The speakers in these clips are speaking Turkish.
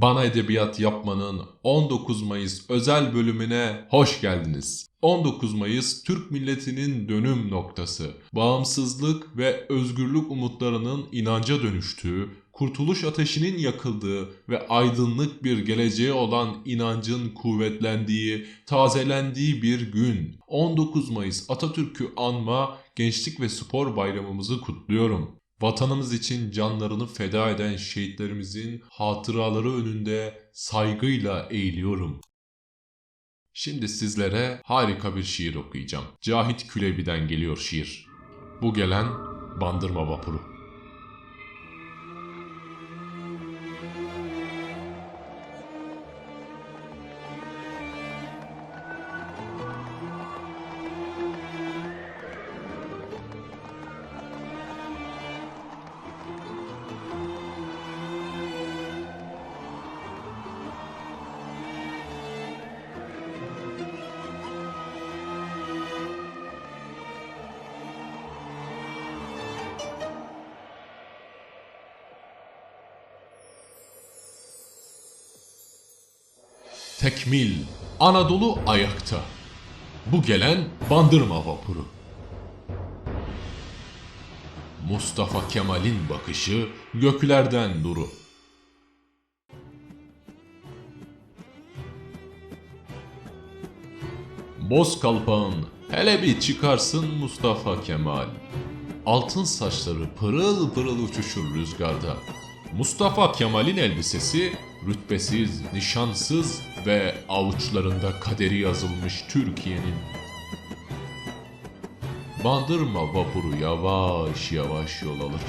Bana Edebiyat Yapmanın 19 Mayıs özel bölümüne hoş geldiniz. 19 Mayıs Türk milletinin dönüm noktası. Bağımsızlık ve özgürlük umutlarının inanca dönüştüğü, kurtuluş ateşinin yakıldığı ve aydınlık bir geleceğe olan inancın kuvvetlendiği, tazelendiği bir gün. 19 Mayıs Atatürk'ü anma, Gençlik ve Spor Bayramımızı kutluyorum. Vatanımız için canlarını feda eden şehitlerimizin hatıraları önünde saygıyla eğiliyorum. Şimdi sizlere harika bir şiir okuyacağım. Cahit Külebi'den geliyor şiir. Bu gelen Bandırma Vapuru. Tekmil, Anadolu ayakta. Bu gelen Bandırma vapuru. Mustafa Kemal'in bakışı göklerden duru. Boz kalpağın hele bir çıkarsın Mustafa Kemal. Altın saçları pırıl pırıl uçuşur rüzgarda. Mustafa Kemal'in elbisesi rütbesiz, nişansız ve avuçlarında kaderi yazılmış Türkiye'nin. Bandırma vapuru yavaş yavaş yol alır.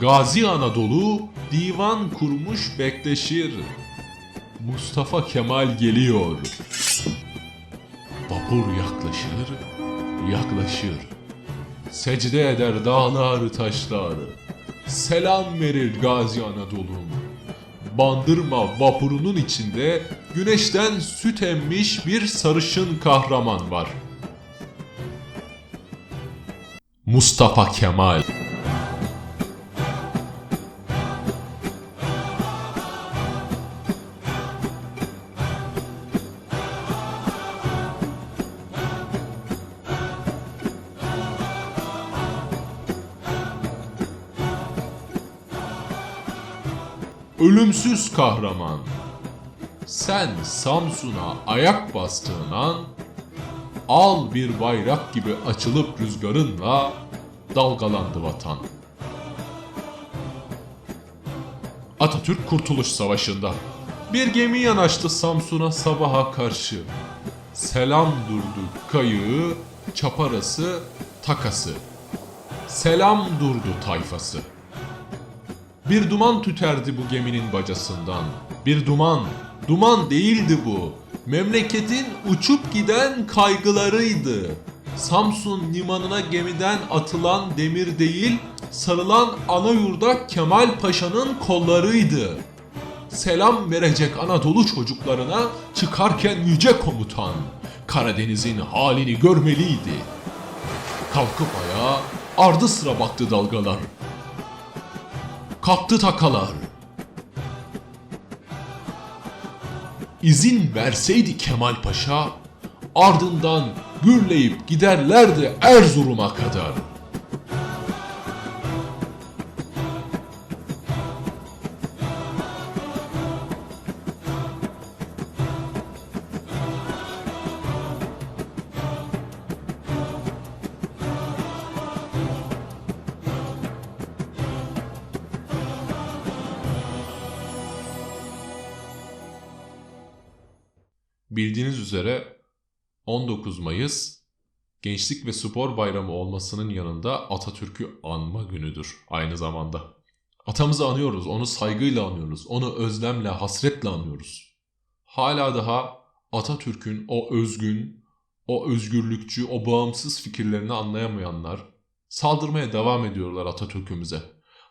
Gazi Anadolu divan kurmuş bekleşir. Mustafa Kemal geliyor. Vapur yaklaşır, yaklaşır. Secde eder dağlar taşlar. Selam verir Gazi Anadolu'm. Bandırma vapurunun içinde güneşten süt emmiş bir sarışın kahraman var. Mustafa Kemal. Ölümsüz kahraman. Sen Samsun'a ayak bastığın an al bir bayrak gibi açılıp rüzgarınla dalgalandı vatan. Atatürk Kurtuluş Savaşı'nda bir gemi yanaştı Samsun'a sabaha karşı. Selam durdu kayığı, çaparası, takası. Selam durdu tayfası. Bir duman tüterdi bu geminin bacasından. Bir duman, duman değildi bu. Memleketin uçup giden kaygılarıydı. Samsun limanına gemiden atılan demir değil, sarılan ana yurda Kemal Paşa'nın kollarıydı. Selam verecek Anadolu çocuklarına çıkarken yüce komutan Karadeniz'in halini görmeliydi. Kalkıp ayağa ardı sıra baktı dalgalar. Kalktı takalar. İzin verseydi Kemal Paşa, ardından gürleyip giderlerdi Erzurum'a kadar. Bildiğiniz üzere 19 Mayıs Gençlik ve Spor Bayramı olmasının yanında Atatürk'ü anma günüdür aynı zamanda. Atamızı anıyoruz, onu saygıyla anıyoruz, onu özlemle, hasretle anıyoruz. Hala daha Atatürk'ün o özgün, o özgürlükçü, o bağımsız fikirlerini anlayamayanlar saldırmaya devam ediyorlar Atatürk'ümüze.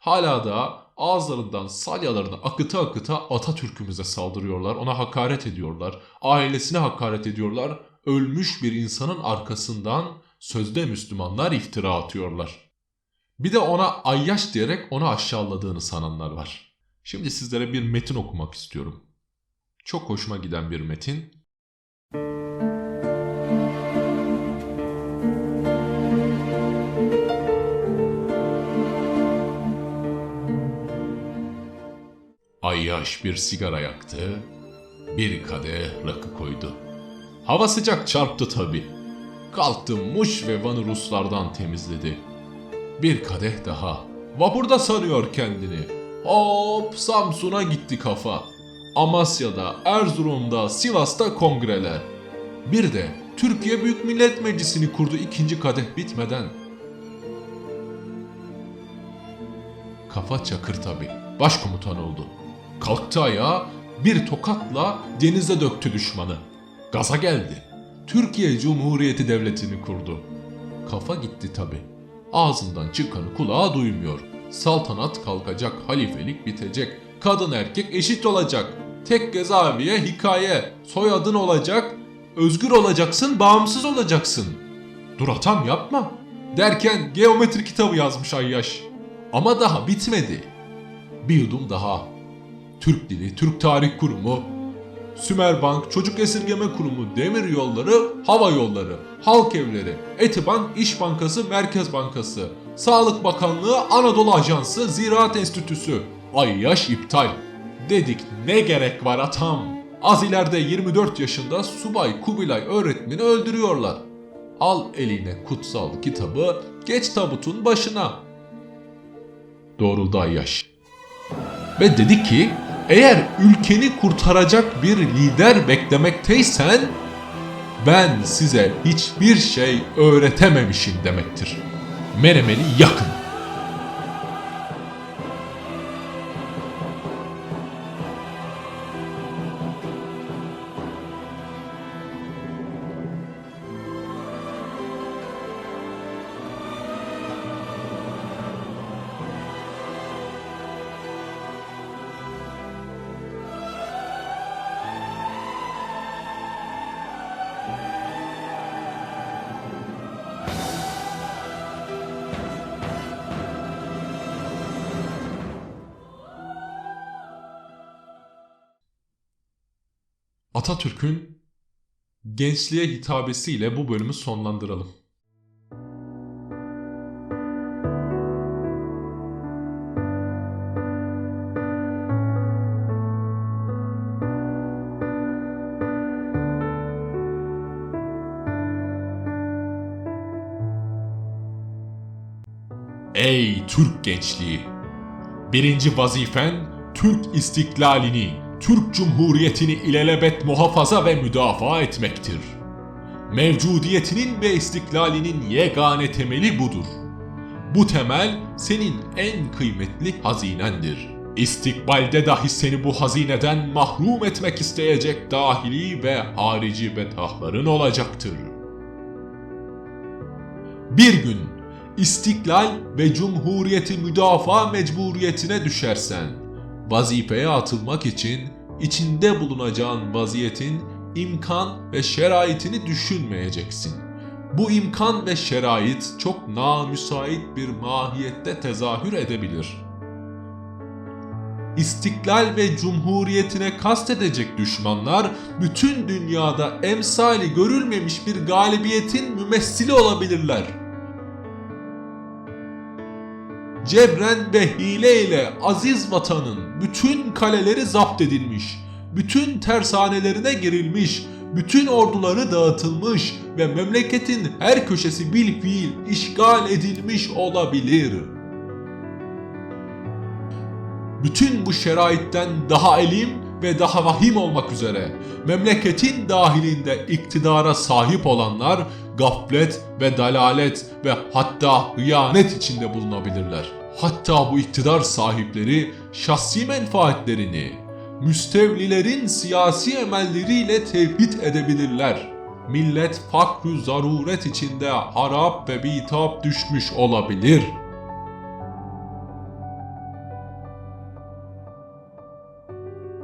Hala da ağızlarından salyalarını akıta akıta Atatürk'ümüze saldırıyorlar, ona hakaret ediyorlar, ailesine hakaret ediyorlar, ölmüş bir insanın arkasından sözde Müslümanlar iftira atıyorlar. Bir de ona ayyaş diyerek onu aşağıladığını sananlar var. Şimdi sizlere bir metin okumak istiyorum. Çok hoşuma giden bir metin. Ayyaş bir sigara yaktı, bir kadeh rakı koydu. Hava sıcak çarptı tabi. Kalktı Muş ve Van'ı Ruslardan temizledi. Bir kadeh daha. Vapurda sanıyor kendini. Hop Samsun'a gitti kafa. Amasya'da, Erzurum'da, Sivas'ta kongreler. Bir de Türkiye Büyük Millet Meclisi'ni kurdu ikinci kadeh bitmeden. Kafa çakır tabi. Başkomutan oldu. Kalktı ayağa bir tokatla denize döktü düşmanı. Gaza geldi. Türkiye Cumhuriyeti Devleti'ni kurdu. Kafa gitti tabi. Ağzından çıkanı kulağa duymuyor. Saltanat kalkacak, halifelik bitecek. Kadın erkek eşit olacak. Tek cezaeviye hikaye. Soyadın olacak. Özgür olacaksın, bağımsız olacaksın. Dur atam yapma. Derken geometri kitabı yazmış Ayyaş. Ama daha bitmedi. Bir yudum daha. Türk Dili, Türk Tarih Kurumu, Sümerbank, Çocuk Esirgeme Kurumu, Demir Yolları, Hava Yolları, Halk Evleri, Etibank, İş Bankası, Merkez Bankası, Sağlık Bakanlığı, Anadolu Ajansı, Ziraat Enstitüsü. Ay yaş iptal. Dedik ne gerek var atam. Az ileride 24 yaşında Subay Kubilay öğretmeni öldürüyorlar. Al eline kutsal kitabı, geç tabutun başına. Doğruldu Ayyaş. Ve dedi ki eğer ülkeni kurtaracak bir lider beklemekteysen ben size hiçbir şey öğretememişim demektir. Menemeni yakın. Atatürk'ün gençliğe hitabesiyle bu bölümü sonlandıralım. Ey Türk gençliği! Birinci vazifen Türk istiklalini, Türk Cumhuriyeti'ni ilelebet muhafaza ve müdafaa etmektir. Mevcudiyetinin ve istiklalinin yegane temeli budur. Bu temel senin en kıymetli hazinendir. İstikbalde dahi seni bu hazineden mahrum etmek isteyecek dahili ve harici betahların olacaktır. Bir gün istiklal ve cumhuriyeti müdafaa mecburiyetine düşersen, vazifeye atılmak için içinde bulunacağın vaziyetin imkan ve şeraitini düşünmeyeceksin. Bu imkan ve şerait çok namüsait bir mahiyette tezahür edebilir. İstiklal ve cumhuriyetine kastedecek düşmanlar bütün dünyada emsali görülmemiş bir galibiyetin mümessili olabilirler.'' Cebren ve hile ile aziz vatanın bütün kaleleri zapt edilmiş, bütün tersanelerine girilmiş, bütün orduları dağıtılmış ve memleketin her köşesi bil fiil işgal edilmiş olabilir. Bütün bu şeraitten daha elim ve daha vahim olmak üzere memleketin dahilinde iktidara sahip olanlar gaflet ve dalalet ve hatta hıyanet içinde bulunabilirler. Hatta bu iktidar sahipleri şahsi menfaatlerini müstevlilerin siyasi emelleriyle tevhid edebilirler. Millet fakr zaruret içinde harap ve bitap düşmüş olabilir.